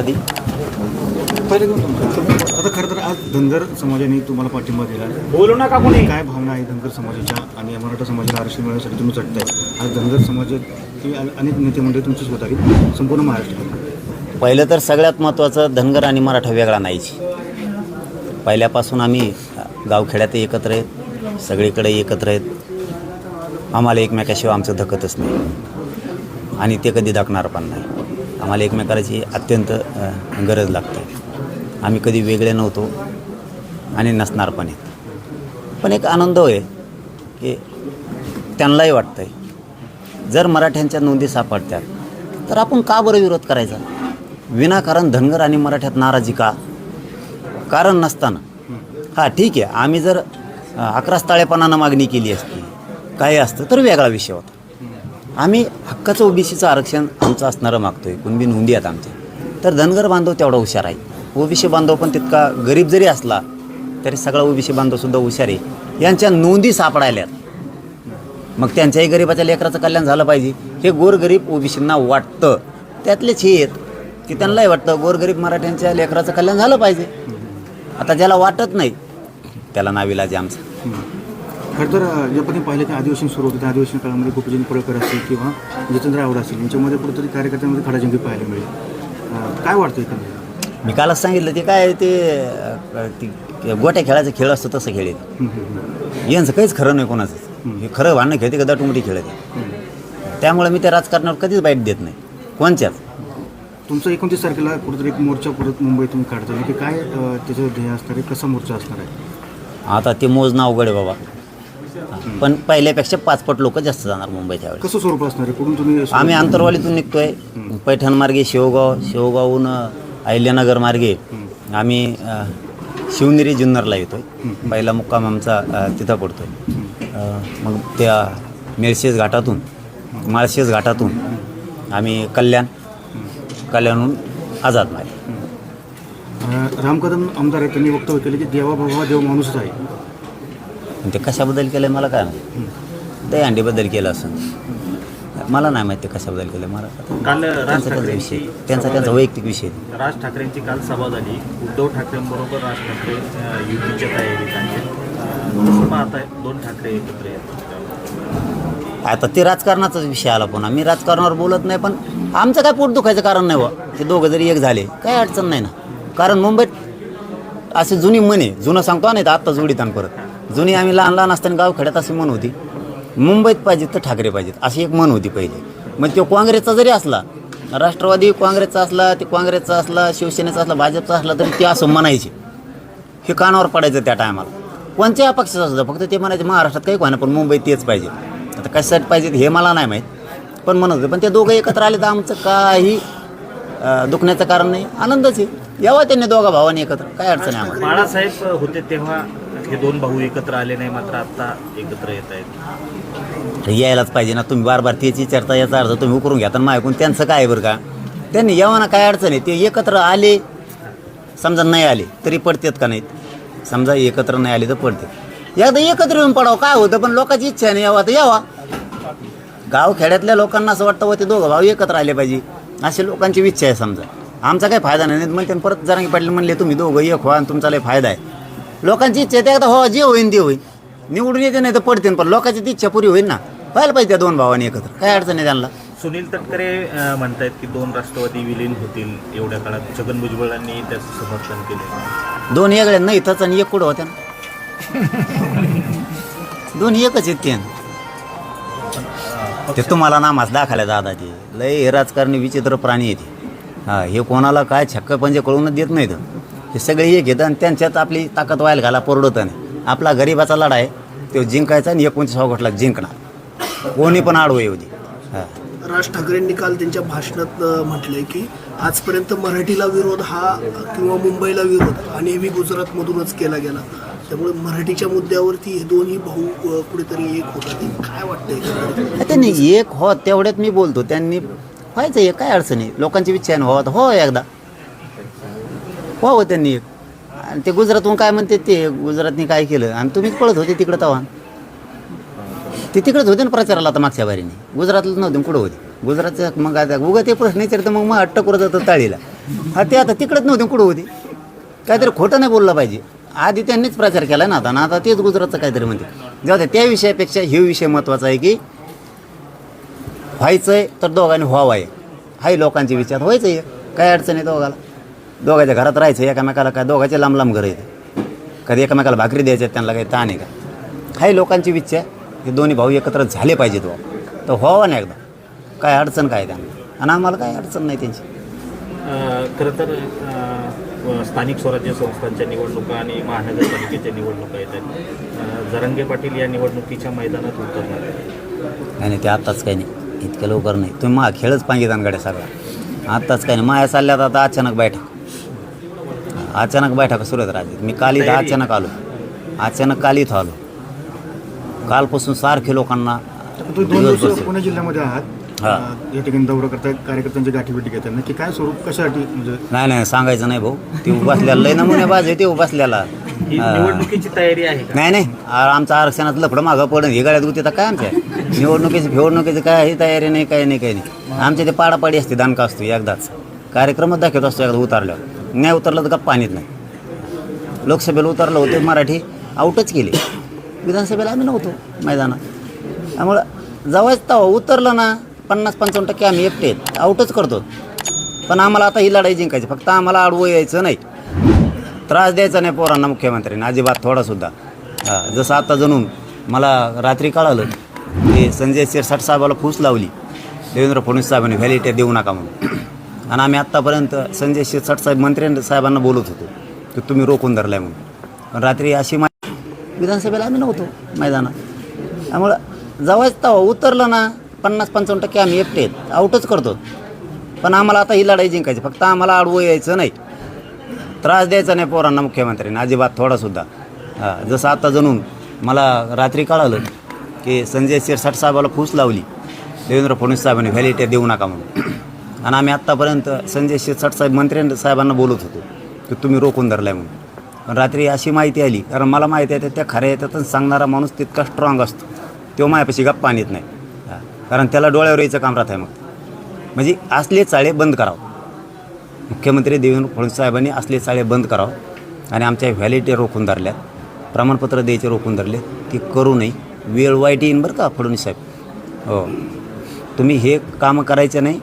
आधी. पहिले घेऊन तुमचं. आता खरं तर आज धनगर समाजाने तुम्हाला पाठिंबा दिला. बोलू नका कोणी. काय भावना आहे धनगर समाजाच्या आणि मराठा समाजाला आरक्षण मिळण्यासाठी तुम्ही चढताय? आज धनगर समाजाची अनेक नेते मंडळी तुमची स्वतःही संपूर्ण महाराष्ट्रात पहिलं तर सगळ्यात महत्त्वाचं धनगर आणि मराठा वेगळा नाहीच. पहिल्यापासून आम्ही गावखेड्यात एकत्र आहेत. सगळीकडे एकत्र आहेत. आम्हाला एकमेकाशिवाय आमचं धकतच नाही. आणि ते कधी दाखणार पण नाही. आम्हाला एकमेकाची अत्यंत गरज लागते. आम्ही कधी वेगळे नव्हतो आणि नसणार पण आहेत. पण एक आनंद आहे की त्यांनाही वाटतं आहे जर मराठ्यांच्या नोंदी सापडतात तर आपण का बरं विरोध करायचा? विनाकारण धनगर आणि मराठ्यात नाराजी का? कारण नसताना. हां ठीक आहे. आम्ही जर अकरा ताळेपणानं मागणी केली असती काय असतं तर वेगळा विषय होता. आम्ही हक्काचं ओबीसीचं आरक्षण आमचं असणारं मागतोय. कुणबी नोंदी आहेत आमच्या तर धनगर बांधव तेवढा हुशार आहे. ओबीसी बांधव पण तितका गरीब जरी असला तरी सगळा ओबीसी बांधवसुद्धा हुशार आहे. यांच्या नोंदी सापडायल्यात. मग त्यांच्याही गरीबाच्या लेकराचं कल्याण झालं पाहिजे. हे गोरगरीब ओबीसींना वाटतं. त्यातलेच हे आहेत की त्यांनाही वाटतं गोरगरीब मराठ्यांच्या लेकराचं कल्याण झालं पाहिजे. आता ज्याला वाटत नाही त्याला नाविलाज आहे आमचं. खरं तर जे पण पाहिलं की अधिवेशन सुरू होतं त्या अधिवेशन काळामध्ये गोपीचंद पळकर असतील किंवा जितेंद्र आवड असतील यांच्यामध्ये कुठेतरी कार्यकर्त्यांमध्ये खडाजंगी पाहायला मिळेल. काय वाटतं एकंदरीत मी कालच सांगितलं ते काय ते गोट्या खेळायचं खेळ असतं तसं खेळ आहे. हं. यांचं काहीच खरं नाही कोणाचं. हे खरं भांडणं खेळते का दाटुमटी खेळत? त्यामुळे मी त्या राजकारणावर कधीच बाईट देत नाही. कोणच्याच तुमचं एकोणतीस तारखेला कुठेतरी एक मोर्चा परत मुंबईतून काढतो. की काय अ, त्याचं ध्येय असणार आहे? कसा मोर्चा असणार आहे? आता ते मोजणं अवघड आहे बाबा. पण पहिल्यापेक्षा पाचपट लोक जास्त जाणार मुंबईत यावेळेस. कसं स्वरूप असणार आहे? कुठून तुम्ही आम्ही आंतरवालीतून निघतोय. पैठण मार्गे शेवगाव शेवगावहून अहिल्यानगर मार्गे. आम्ही शिवनेरी जुन्नरला येतोय. पहिला मुक्काम आमचा तिथं पडतोय. मग त्या मेळशेज घाटातून माळशेज घाटातून आम्ही कल्याण कल्याणहून आझाद मार्ग. अ, राम कदम आमदार आहेत त्यांनी वक्तव्य केलं की देवा बाबा देव माणूसच आहे. आणि ते कशाबद्दल केलं मला काय माहिती? दहीहंडीबद्दल केलं असं. मला नाही माहिती कशाबद्दल केलं मला काल राज त्यांचा त्यांचा ठाकरेंची विषय त्यांचा त्यांचा वैयक्तिक विषय राज ठाकरेंची काल सभा झाली. उद्धव ठाकरेंबरोबर राज ठाकरे अ, युतीच्या तयारीत आहेत अ, कसं पाहताय दोन ठाकरे एकत्र आता ते राजकारणाचाच विषय आला पुन्हा. मी राजकारणावर बोलत नाही पण आमचं काय पोट दुखायचं कारण नाही बा ते दोघं जरी एक झाले काही अडचण नाही ना. कारण मुंबईत अशी जुनी म्हण आहे जुनं सांगतो नाही तर आत्ता जोडीत आण परत. जुनी आम्ही लहान लहान असताना गावखेड्यात अशी म्हण होती मुंबईत पाहिजेत तर ठाकरे पाहिजेत अशी एक म्हण होती पहिले. मग तो काँग्रेसचा जरी असला राष्ट्रवादी काँग्रेसचा असला ते काँग्रेसचा असला शिवसेनेचा असला भाजपचा असला तरी ते असं म्हणायचे. हे कानावर पडायचं त्या टायमाला कोणत्याही पक्षाचं असतं फक्त ते म्हणायचे महाराष्ट्रात काही कोणा पण मुंबईत तेच पाहिजे आता कशासाठी पाहिजे हे मला नाही माहीत पण म्हणत होते पण ते दोघं एकत्र आले तर आमचं काही दुखण्याचं कारण नाही. आनंदच आहे. यावा त्यांनी दोघा भावाने एकत्र काय अडचण आहे आम्हाला? बाळासाहेब होते तेव्हा हे दोन भाऊ एकत्र आले नाही मात्र आता एकत्र येत आहेत. यायलाच पाहिजे ना तुम्ही बार बार त्याची चर्चा याचा अर्थ तुम्ही उकरून घ्या. तर ऐकून त्यांचं काय आहे बरं का? त्यांनी यावं ना काय अडचण आहे? ते एकत्र आले समजा नाही आले तरी पडतात का नाहीत? समजा एकत्र नाही आले तर पडते एकदा एकत्र येऊन पडावं काय होतं? पण लोकांची इच्छा नाही यावा तर यावा. गाव खेड्यातल्या लोकांना असं वाटतं व ते दोघं भाऊ एकत्र आले पाहिजे. अशी लोकांची इच्छा आहे समजा. आमचा काही फायदा नाही नाही म्हणते परत जरांगी पाटील म्हणले तुम्ही दोघं एक व्हा आणि तुमचा लय फायदा आहे. लोकांची इच्छा आहे ते एकदा हो जे होईन ते होईन. निवडून येते नाही तर पडते पण लोकांची ती इच्छा पुरी होईल ना. व्हायला पाहिजे त्या दोन भावांनी एकत्र. काय अडचण आहे त्यांना? सुनील तटकरे म्हणतायत की दोन राष्ट्रवादी विलीन होतील एवढ्या काळात. छगन भुजबळांनी त्याचं समर्थन केले. दोन वेगळे नाही इथंच आणि एक कुठं होत्या दोन एकच आहेत ते. ते तुम्हाला नामास दाखवल्या दादा ते लय हे राजकारणी विचित्र प्राणी येते हा हे कोणाला काय छक्क पंजे कळूनच देत नाहीत. हे सगळे एक घेतात आणि त्यांच्यात आपली ताकद व्हायला घाला परवडत नाही. आपला गरिबाचा लढा आहे तो जिंकायचा आणि एकोणतीस ऑगस्टला जिंकणार. कोणी पण आडवं येऊ दे. हा. राज ठाकरेंनी काल त्यांच्या भाषणात म्हटलंय की आजपर्यंत मराठीला विरोध हा किंवा मुंबईला विरोध हा नेहमी गुजरातमधूनच केला गेला. त्यामुळे मराठीच्या मुद्द्यावरती हे दोन्ही भाऊ कुठेतरी एक होतात. हे काय वाटतंय? त्यांनी एक हो तेवढ्यात मी बोलतो. त्यांनी व्हायचं एक काय अडचणी लोकांची व्हावं तर हो एकदा. व्हावं हो त्यांनी. एक आणि ते गुजरातहून काय म्हणते ते गुजरातने काय केलं? आणि तुम्हीच पळत होते तिकडं तवा. ते तिकडेच होते ना प्रचाराला आता मागच्या बारीने. गुजरातला नव्हते कुठं होते? गुजरातचं मग आता उगा ते प्रश्न विचारतं मग मग अट्टक करत जातं ताळीला. हा ते आता तिकडंच नव्हते कुठं होते? काहीतरी खोटं नाही बोललं पाहिजे. आधी त्यांनीच प्रचार केला ना आता. ना आता तेच गुजरातचं काहीतरी म्हणते. जाऊ द्या त्या विषयापेक्षा हे विषय महत्त्वाचा आहे की व्हायचं आहे तर दोघांनी व्हावं आहे. हाही लोकांचे विचार व्हायचं आहे काय अडचण आहे दोघाला? दोघांच्या घरात राहायचं एकामेकाला काय दोघांचे लांब लांब घर येते कधी एकामेकाला भाकरी द्यायच्या त्यांना काही ताण आहे का? हाही लोकांची इच्छा आहे. हे दोन्ही भाऊ एकत्र झाले पाहिजेत व तर व्हावं ना एकदा. काय अडचण काय त्यांना? आणि आम्हाला काय अडचण नाही त्यांची. खरं तर अ, स्थानिक स्वराज्य संस्थांच्या निवडणुका आणि महानगरपालिकेच्या निवडणुका येत आहेत. अ, जरांगे पाटील या निवडणुकीच्या मैदानात उतरणार आहेत. नाही नाही ते आत्ताच काही नाही. इतक्या लवकर नाही. तुम्ही मा खेळच पाहिजे दानगाड्या सगळा. आत्ताच काही नाही. माया चालल्यात आता अचानक बैठक. अचानक बैठक सुरू आहेत राज्यात मी काल इथं. अचानक आलो. अचानक काल इथं आलो. कालपासून सारखे लोकांना तुम्ही दोन दिवसभर दिवस से- पुणे जिल्ह्यामध्ये आहात. हा. या ठिकाणी दौरा करताय कार्यकर्त्यांची गाठीभेटी घेतात. नक्की काय स्वरूप कशासाठी म्हणजे नाही नाही सांगायचं नाही भाऊ. ते उभासल्याला लय नमुने बाज आहे ते उभासल्याला. हा. निवडणुकीची तयारी आहे का? नाही नाही. आमचं आरक्षणात लफडं मागं पडून हे गाड्यात गुती तर काय आमच्या? निवडणुकीची फेवडणुकीची काय ही तयारी नाही काही नाही काही नाही. आमच्या ते पाडापाडी असते दानका असतो एकदाच. कार्यक्रमच दाखवत असतो एकदा उतारल्यावर. नाही उतरलं तर का पाणीत नाही. लोकसभेला उतरलं होते मराठी आऊटच केले. विधानसभेला आम्ही नव्हतो मैदानात. त्यामुळं जवळच तेव्हा उतरलं ना पन्नास पंचावन्न टक्के आम्ही एकटे आऊटच करतो. पण आम्हाला आता ही लढाई जिंकायची फक्त आम्हाला आडवं यायचं नाही. त्रास द्यायचा नाही पोरांना मुख्यमंत्र्यांनी. अजिबात थोडासुद्धा जसं आता जणून मला रात्री कळालं की संजय शिरसाट साहेबाला फूस लावली. देवेंद्र फडणवीस साहेबांनी व्हॅलिटी देऊ नका म्हणून. आणि आम्ही आत्तापर्यंत संजय शिरसाट साहेब मंत्री साहेबांना बोलत होतो की तुम्ही रोखून धरलाय म्हणून. पण रात्री अशी माहिती विधानसभेला आम्ही नव्हतो मैदानात. त्यामुळं जवळच तेव्हा हो, उतरलं ना पन्नास पंचावन्न टक्के आम्ही एकटे आहेत. आऊटच करतो. पण आम्हाला आता ही लढाई जिंकायची फक्त आम्हाला आडवं यायचं नाही. त्रास द्यायचा नाही पोरांना मुख्यमंत्र्यांनी अजिबात थोडासुद्धा हां जसं आता जणून मला रात्री कळालं की संजय शिरसाट साहेबाला फूस लावली. देवेंद्र फडणवीस साहेबांनी व्हॅलिटी देऊ नका म्हणून. आणि आम्ही आत्तापर्यंत संजय शिरसाट साहेब मंत्री साहेबांना बोलत होतो की तुम्ही रोखून धरलाय म्हणून. पण रात्री अशी माहिती आली कारण मला माहिती आहे त्या खऱ्या येतात सांगणारा माणूस तितका स्ट्रॉंग असतो. तो मायापाशी गप्पा येत नाही. कारण त्याला डोळ्यावर यायचं काम राहत आहे मग. म्हणजे असले चाळे बंद करावं. मुख्यमंत्री देवेंद्र फडणवीस साहेबांनी असले चाळे बंद करावं आणि आमच्या व्हॅलिटी रोखून धरल्यात. प्रमाणपत्र द्यायचे रोखून धरले ती करू नये. वेळ वाईट येईन बरं का फडणवीस साहेब? हो. तुम्ही हे कामं करायचं नाही.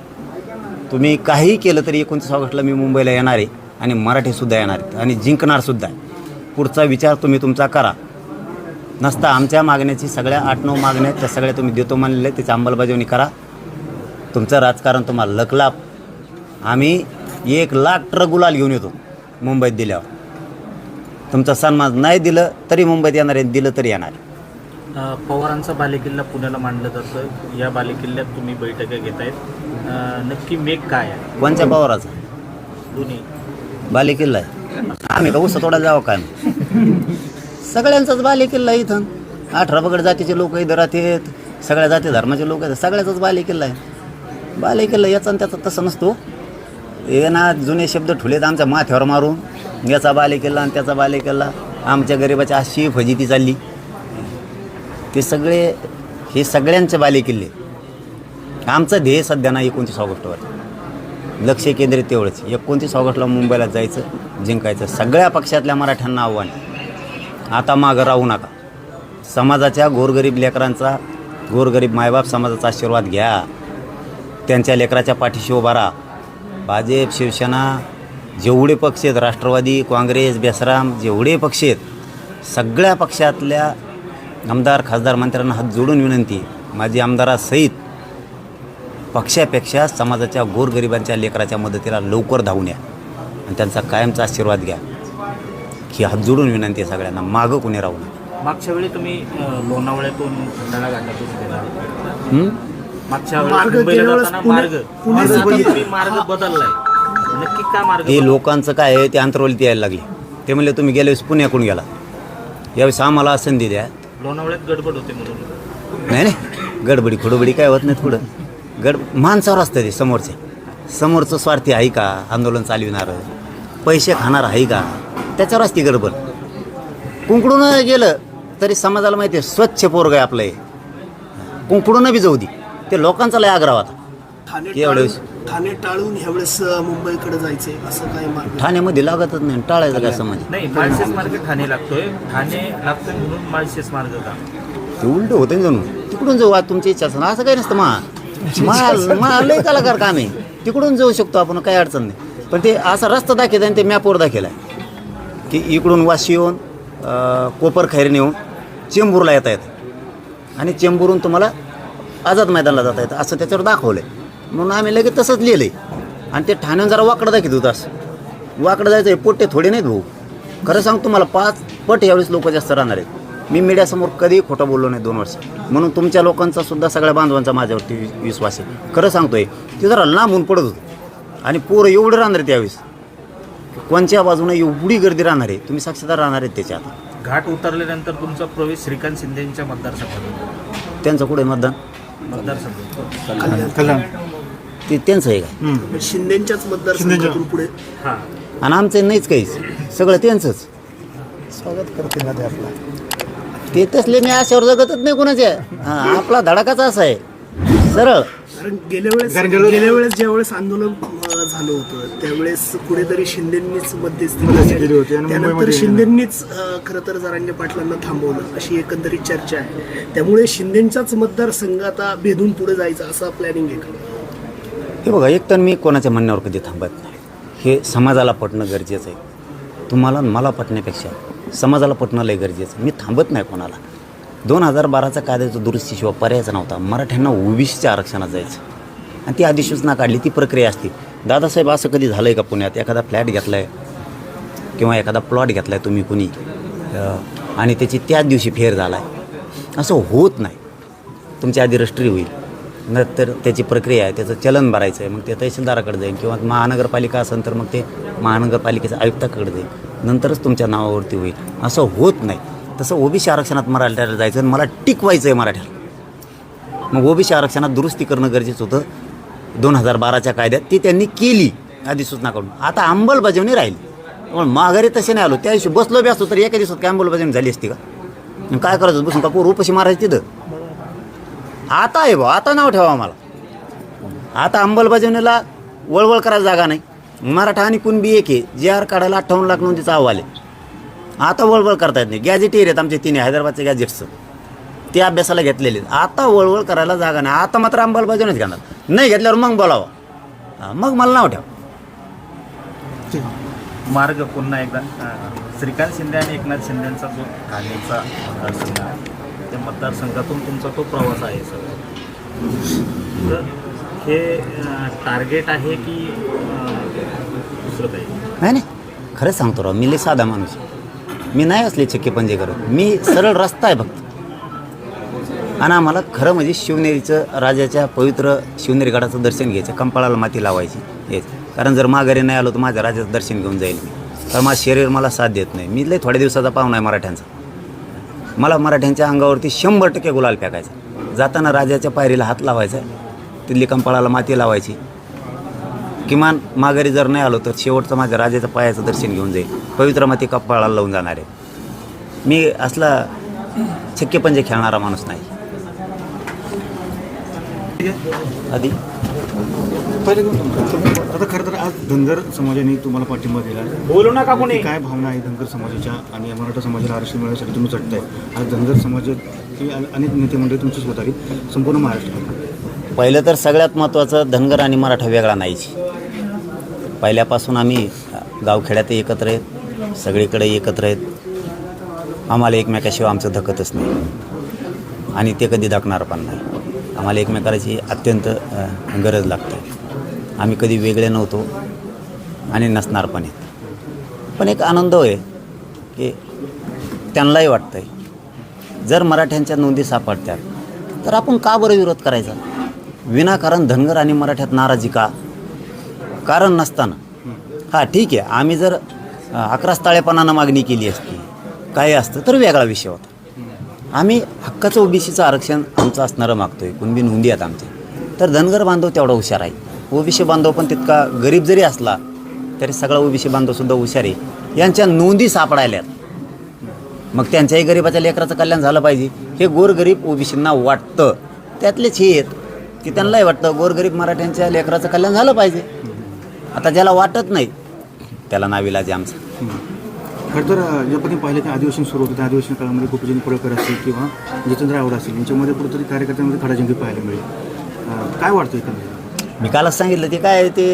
तुम्ही काहीही केलं तरी एकोणतीस ऑगस्टला मी मुंबईला येणार आहे आणि मराठीसुद्धा येणार आहेत आणि जिंकणारसुद्धा आहे. पुढचा विचार तुम्ही तुमचा करा. नसता आमच्या मागण्याची सगळ्या आठ नऊ मागण्या त्या सगळ्या तुम्ही देतो म्हणलेल्या त्याची अंमलबजावणी करा. तुमचं राजकारण तुम्हाला लकलाप आम्ही एक लाख ट्रक गुलाल घेऊन येतो मुंबईत दिल्यावर. तुमचा सन्मान नाही दिलं तरी मुंबईत येणार आहे दिलं तरी येणार पवारांचा बालेकिल्ला पुण्याला मांडलं जातं या बालेकिल्ल्यात तुम्ही बैठका आहेत अ, नक्की मेघ काय आहे? कोणत्या पवाराचा? दोन्ही. बालेकिल्ला आहे. आम्ही का उसं तोडा जावं काय? सगळ्यांचाच बालेकिल्ला आहे इथं. अठरा बगड जातीचे लोक इथं राहतात. सगळ्या जाती धर्माचे लोक आहेत. सगळ्याचाच बालेकिल्ला आहे. बालेकिल्ला याचा आणि त्याचा तसं नसतो. हे ना जुने शब्द ठुलेत आमच्या माथ्यावर मारून. याचा बालेकिल्ला आणि त्याचा बालेकिल्ला. आमच्या गरिबाची अशी फजिती चालली. ते सगळे हे सगळ्यांचे बालेकिल्ले. आमचं ध्येय सध्या ना एकोणतीस ऑगस्टवर. लक्ष केंद्रित तेवढंच. एकोणतीस ऑगस्टला मुंबईला जायचं जिंकायचं. सगळ्या पक्षातल्या मराठ्यांना आव्हान. आता मागं राहू नका. समाजाच्या गोरगरीब लेकरांचा गोरगरीब मायबाप समाजाचा आशीर्वाद घ्या. त्यांच्या लेकराच्या पाठीशी उभा राहा. भाजप शिवसेना जेवढे पक्ष आहेत राष्ट्रवादी काँग्रेस बेसराम जेवढे पक्ष आहेत सगळ्या पक्षातल्या आमदार खासदार मंत्र्यांना हात जोडून विनंती. माझी आमदारासहित पक्षापेक्षा समाजाच्या गोरगरिबांच्या लेकराच्या मदतीला लवकर धावून या. आणि त्यांचा कायमचा आशीर्वाद घ्या. ही हात जोडून विनंती आहे सगळ्यांना. मागं कोणी राहू नये. मागच्या वेळी तुम्ही लोणावळ्यातून खंडाळा घाटातून हं? मागच्या मार्ग. बदललाय. नक्की मार्ग हे? लोकांचं काय आहे ते अंतरवलीत यायला लागले. ते म्हणले तुम्ही गेल्या वेळेस पुण्याकडून गेला. यावेळेस आम्हाला संधी द्या. लोणावळ्यात गडबड होते म्हणून. नाही नाही. गडबडी खुडबडी काय होत नाहीत पुढं गड माणसावर असतं ते समोरचे. समोरचं स्वार्थी आहे का? आंदोलन चालविणारं पैसे खाणार आहे का? त्याच्यावर असते गडबड. कुंकडून गेलं तरी समाजाला माहिती आहे स्वच्छ पोरग आहे आपलं हे. कुंकडून बी जाऊ दे. ते लोकांचा लय आग्रह होता. ठाणे की एवढे टाळून ठाणे टाळून ह्यावेळेस मुंबईकडे जायचंय असं काय मार्ग? ठाण्यामध्ये लागतच नाही टाळायचं काय समज? नाही माळशेस मार्ग ठाणे लागतोय. ठाणे लागतोय म्हणून माळशेस मार्ग का? ते उलट होतं जणू. तिकडून जाऊ आज तुमची इच्छा असं असं काही नसतं मा. मा मा कलाकार काम आहे तिकडून जाऊ शकतो आपण काही अडचण नाही. पण ते असा रस्ता दाखवत आणि ते मॅपवर दाखवला की इकडून वाशी येऊन कोपर खैरीने येऊन चेंबूरला येता येतं. आणि चेंबूरून तुम्हाला आझाद मैदानाला जाता येतं असं त्याच्यावर दाखवलं आहे म्हणून आम्ही लगेच तसंच लिहिलं आहे आणि ते ठाण्याहून जरा वाकडं दाखवत होतं असं. वाकडं जायचं आहे पोट्टे थोडे नाहीत भाऊ. खरं सांग तुम्हाला पाच पट यावेळेस लोक जास्त राहणार आहेत. मी मीडियासमोर कधीही खोटं बोललो नाही दोन वर्ष. म्हणून तुमच्या लोकांचा सुद्धा सगळ्या बांधवांचा माझ्यावरती विश्वास आहे. खरं सांगतोय ते जरा लांबून पडत होतं. आणि पोरं एवढं राहणार आहेत यावेळेस. कोणत्या बाजूने एवढी गर्दी राहणार आहे? तुम्ही साक्षीदार राहणार आहेत त्याच्यात घाट उतरल्यानंतर तुमचा प्रवेश श्रीकांत शिंदेच्या मतदारसंघात त्यांचं कुठे मतदान? मतदारसंघ ते त्यांचं आहे काय हम्म. शिंदेच्याच मतदारसंघातून पुढे. हां. आणि आमचं नाहीच काहीच. सगळं त्यांचंच. स्वागत करते ना ते आपलं. ते तसले मी आशावर जगतच नाही कोणाच्या. हां आपला धडाकाच असा आहे. सरळ. कारण गेल्या वेळेस कारण गेल्या- गेल्या वेळेस ज्यावेळेस आंदोलन अ, झालं होतं त्यावेळेस कुठेतरी शिंदेंनीच मध्यस्थी मध्यस्थी केली. केली होती आणि त्यानंतर मुंबईमध्ये- शिंदेंनीच अ, खरं तर जरांगे पाटलांना थांबवलं. अशी एकंदरीत चर्चा आहे. त्यामुळे शिंदेचाच मतदारसंघ आता भेदून पुढे जायचं असं प्लॅनिंग आहे का? हे बघा एक तर मी कोणाच्या म्हणण्यावर कधी थांबत नाही. हे समाजाला पटणं गरजेचं आहे. तुम्हाला आणि मला पटण्यापेक्षा समाजाला पटणं लय गरजेचं मी थांबत नाही कोणाला. दोन हजार बाराचा कायद्याचा दुरुस्तीशिवाय पर्यायचा नव्हता. मराठ्यांना ओबीसीच्या आरक्षणात जायचं. आणि ती अधिसूचना काढली ती प्रक्रिया असते. दादासाहेब असं कधी झालं आहे का पुण्यात? एखादा फ्लॅट घेतला आहे किंवा एखादा प्लॉट घेतला आहे तुम्ही कुणी? आणि त्याची त्याच दिवशी फेर झाला आहे असं होत नाही. तुमची आधी रजिस्ट्री होईल. नंतर त्याची प्रक्रिया आहे त्याचं चलन भरायचं आहे मग ते तहसीलदाराकडे जाईल किंवा महानगरपालिका असेल तर मग ते महानगरपालिकेच्या आयुक्ताकडे जाईल नंतरच तुमच्या नावावरती होईल. असं होत नाही. तसं ओबीसी आरक्षणात मराठ्याला जायचं आणि मला टिकवायचं आहे मराठ्याला. मग ओबीसी आरक्षणात दुरुस्ती करणं गरजेचं होतं. दोन हजार बाराच्या कायद्यात ती त्यांनी केली अधिसूचना काढून आता अंमलबजावणी राहिली. पण माघारी तसे नाही आलो. त्या दिवशी बसलो बी असतो तर एका दिवसात काय अंमलबजावणी झाली असती का? काय करायचं? बसून का पोर उपाशी मारायची तिथं? आता आहे भाऊ आता नाव ठेवा आम्हाला. आता अंमलबजावणीला वळवळ करायला जागा नाही. मराठा आणि कुणबी एक आहे. जे आर काढायला अठ्ठावन्न लाख नोंदीचा अहवाल आहे. आता वळवळ करता येत नाही. गॅजेट आहेत आमचे तिन्ही हैदराबादचे गॅजेट्स ते अभ्यासाला घेतलेले आहेत. आता वळवळ करायला जागा नाही. आता मात्र अंमलबजावणीच घेणार. नाही घेतल्यावर मग बोलावं. मग मला नाव ठेवा. ठीक मार्ग पुन्हा एकदा. श्रीकांत शिंदे आणि एकनाथ शिंदेचा जो ठाणेचा मतदारसंघ आहे. त्या मतदारसंघातून तुमचा तो प्रवास आहे सर तर हे टार्गेट आहे की दुसरं काही? नाही नाही. खरंच सांगतो राव मी लय साधा माणूस मी नाही असले चक्के पंजे करत. मी सरळ रस्ता आहे फक्त. आणि आम्हाला खरं म्हणजे शिवनेरीचं राजाच्या पवित्र शिवनेरी गडाचं दर्शन घ्यायचं कंपाळाला माती लावायची हेच कारण जर माघारी नाही आलो तर माझ्या राजाचं दर्शन घेऊन जाईल मी. कारण माझं शरीर मला साथ देत नाही. मी लय थोड्या दिवसाचा पाहुणा आहे मराठ्यांचा. मला मराठ्यांच्या अंगावरती शंभर टक्के गुलाल फेकायचा. जाताना राजाच्या पायरीला हात लावायचा. तिथली कंपाळाला माती लावायची. किमान माघारी जर नाही आलो तर शेवटचं माझ्या राजाच्या पायाचं दर्शन घेऊन जाईल. पवित्र माती कपाळाला लावून जाणार. आहे मी असला छक्के पंजे खेळणारा माणूस नाही. आधी पहिले आता खरं तर आज धनगर समाजाने तुम्हाला पाठिंबा दिला. बोलू नका कोणी. काय भावना आहे धनगर समाजाच्या आणि मराठा समाजाला आरक्षण मिळण्यासाठी तुम्ही चढताय? आज धनगर समाजाची अनेक नेते मंडळी तुमची आली संपूर्ण महाराष्ट्रात. पहिलं तर सगळ्यात महत्त्वाचं धनगर आणि मराठा वेगळा नाहीच. पहिल्यापासून आम्ही गावखेड्यात एकत्र आहेत सगळीकडे एकत्र आहेत. आम्हाला एकमेकाशिवाय आमचं धकतच नाही. आणि ते कधी धकणार पण नाही. आम्हाला एकमेकाची अत्यंत गरज लागते. आम्ही कधी वेगळे नव्हतो आणि नसणार पण आहेत. पण एक आनंद आहे की त्यांनाही वाटतं आहे जर मराठ्यांच्या नोंदी सापडत्या तर आपण का बरं विरोध करायचा? विनाकारण धनगर आणि मराठ्यात नाराजी का? कारण नसताना. हां ठीक आहे. आम्ही जर अकरा अकराच ताळेपणानं मागणी केली असती काय असतं तर वेगळा विषय होता. आम्ही हक्काचं ओबीसीचं आरक्षण आमचं असणारं मागतोय. कुणबी नोंदी आहेत आमचे. तर धनगर बांधव तेवढा हुशार आहे. ओबीसी बांधव पण तितका गरीब जरी असला तरी सगळा ओबीसी बांधवसुद्धा हुशार आहे. यांच्या नोंदी सापडायल्यात. मग त्यांच्याही गरिबाच्या लेकराचं कल्याण झालं पाहिजे. हे गोरगरीब ओबीसींना वाटतं. त्यातलेच हे आहेत. की त्यांनाही वाटतं गोरगरीब मराठ्यांच्या लेकराचं कल्याण झालं पाहिजे. आता ज्याला वाटत नाही त्याला नाविलाज आमचं. खरं तर अ, ज्या पद्धतीने पाहिलं की अधिवेशन सुरू होतं त्या अधिवेशन काळामध्ये गोपीचंद पडळकर असतील किंवा जितेंद्र आवड असतील यांच्यामध्ये कुठेतरी कार्यकर्त्यांमध्ये खडाजंगी पाहायला मिळेल. काय वाटतं एकंदरीत मी कालच सांगितलं ते काय ते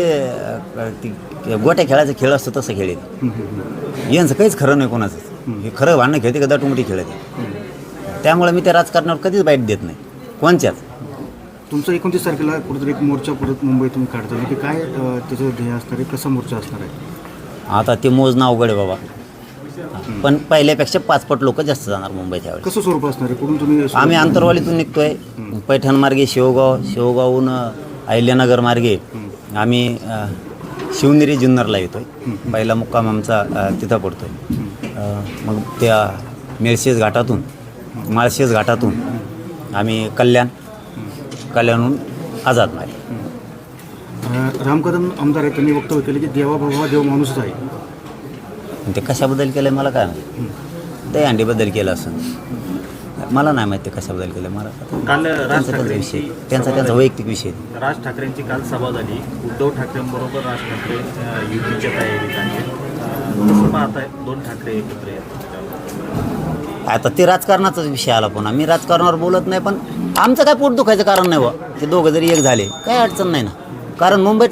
ती गोट्या खेळाचा खेळ असतो तसं खेळ आहे ते. हं. यांचं काहीच खरं नाही कोणाचं. हे खरं भांडणं खेळते का दाटुमटी खेळत? त्यामुळे मी त्या राजकारणावर कधीच बाईट देत नाही. कोणच्याच. तुमचं एकोणतीस तारखेला कुठेतरी एक मोर्चा परत मुंबईत तुम्ही काढता की काय अ, त्याचं ध्येय असणार आहे? कसा मोर्चा असणार आहे? आता ते मोजणं अवघड आहे बाबा. पण पहिल्यापेक्षा पाचपट लोक जास्त जाणार मुंबईत यावेळेस. कसं स्वरूप असणार आहे? कुठून तुम्ही आम्ही आंतरवालीतून निघतोय. पैठण मार्गे शेवगाव शेवगावहून अहिल्यानगर मार्गे आम्ही अ, शिवनेरी जुन्नरला येतोय. पहिला मुक्काम आमचा अ, तिथं पडतोय. अ, मग त्या मेळशेज घाटातून माळशेज घाटातून आम्ही कल्याण कल्याणहून आझाद अ, राम कदम आमदार आहेत त्यांनी वक्तव्य केलं की देवा बाबा देव माणूसच आहे. ते कशाबद्दल केलं मला काय माहिती? ते अंडीबद्दल केलं असं. मला नाही माहिती कशाबद्दल केलं मला काल राज ठाकरेंची विषय त्यांचा त्यांचा. वैयक्तिक विषय. राज ठाकरेंची काल सभा झाली. उद्धव ठाकरेंबरोबर राज ठाकरे युतीच्या तयारीत आहेत. दोन ठाकरे एकत्र आहेत आता ते राजकारणाचाच विषय आला पुन्हा. मी राजकारणावर बोलत नाही पण आमचं काय पोट दुखायचं कारण नाही बा ते दोघं जरी एक झाले काय अडचण नाही ना. कारण मुंबईत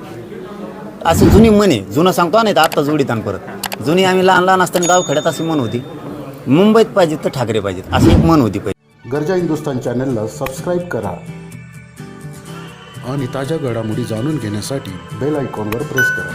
असं जुनी म्हणे आहे जुनं सांगतो नाही तर आत्ता जोडीत परत. जुनी आम्ही लहान लहान असताना गावखेड्यात अशी म्हण होती मुंबईत पाहिजे तर ठाकरे पाहिजेत अशी एक म्हण होती पाहिजे गरजा हिंदुस्तान चॅनलला सबस्क्राईब करा. आणि ताज्या घडामोडी जाणून घेण्यासाठी बेल आयकॉनवर प्रेस करा.